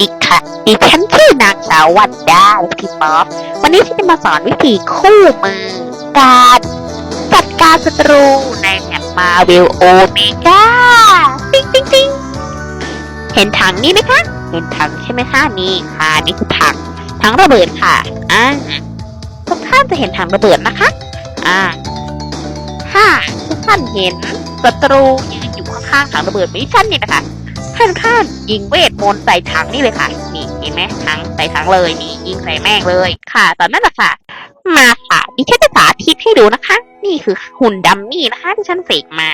ดีค่ะดิฉันชื่อนางสาววันดาพี่ป๊อปวันนี้ฉันจะมาสอนวิธีคู่มือ การจัดการศัตรูในแมปมาวิลโอเมก้าติ๊งติ๊งติ๊งเห็นถังนี้ไหมคะ เห็นถังใช่ไหมคะนี่ค่ะนี่คือถังถังระเบิดค่ะอ่าทุกท่านจะเห็นถังระเบิดนะคะอ่าถ้าทุกท่านเห็นศัตรูยืนอยู่ข้างๆถังระเบิดมิชชั่นนี่นะคะ ท่านข้านยิงเวทมนต์ใส่ถังนี่เลยค่ะ นี่เห็นไหมถังใส่ถังเลยนี่ยิงใส่แม่งเลย ค่ะตอนนั้นแหละค่ะ มาค่ะดิฉันจะสาธิตให้ดูนะคะ นี่คือหุ่นดัมมี่นะคะที่ฉันเสกมา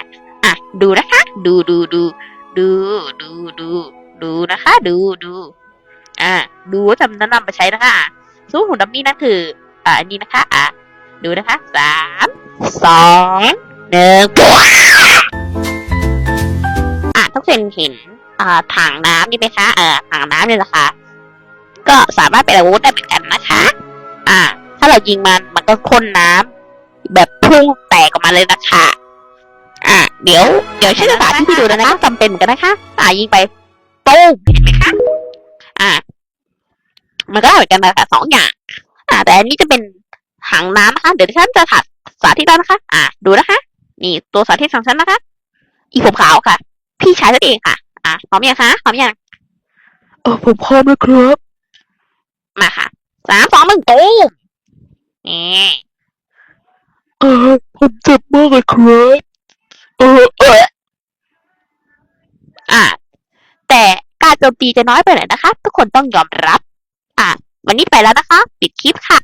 อะ ดูนะคะ ดูดูดูดูดูดูดูนะคะ ดูดูอะดูว่าจำนำไปใช้นะคะอะสู้หุ่นดัมมี่นั่นคือ อ่าอันนี้นะคะ อะ ดูนะคะสามสองหนึ่งอะทุกคนเห็น อ่าถังน้ำนี่ไหมคะเออถังน้ำเนี่ยนะคะ ก็สามารถเป็นอาวุธได้เหมือนกันนะคะ อ่า ถ้าเรายิงมันมันก็พ่นน้ำแบบพุ่งแตกออกมาเลยนะคะอ่าเดี๋ยวเดี๋ยวฉันจะสาธิตให้ดูนะคะจำเป็นเหมือนกันนะคะ อ่ายิงไปตุ้มเห็นไหมคะอ่า มันก็ได้เหมือนกันนะคะสองอย่าง อ่า แต่อันนี้จะเป็นถังน้ำนะคะ เดี๋ยวฉันจะถัดสาธิตแล้วนะคะ อ่า ดูนะคะ นี่ตัวสาธิตของฉันนะคะ อีผมขาวค่ะ พี่ชายนั่นเองค่ะ พร้อมยังคะพร้อมยังเออผมพร้อมแล้วครับ มาค่ะสามสองหนึ่งตูมนี่เออผมเจ็บมากเลยครับเออเอออะแต่การโจมตีจะน้อยไปหน่อยนะคะ ทุกคนต้องยอมรับ อะ วันนี้ไปแล้วนะคะ ปิดคลิปค่ะ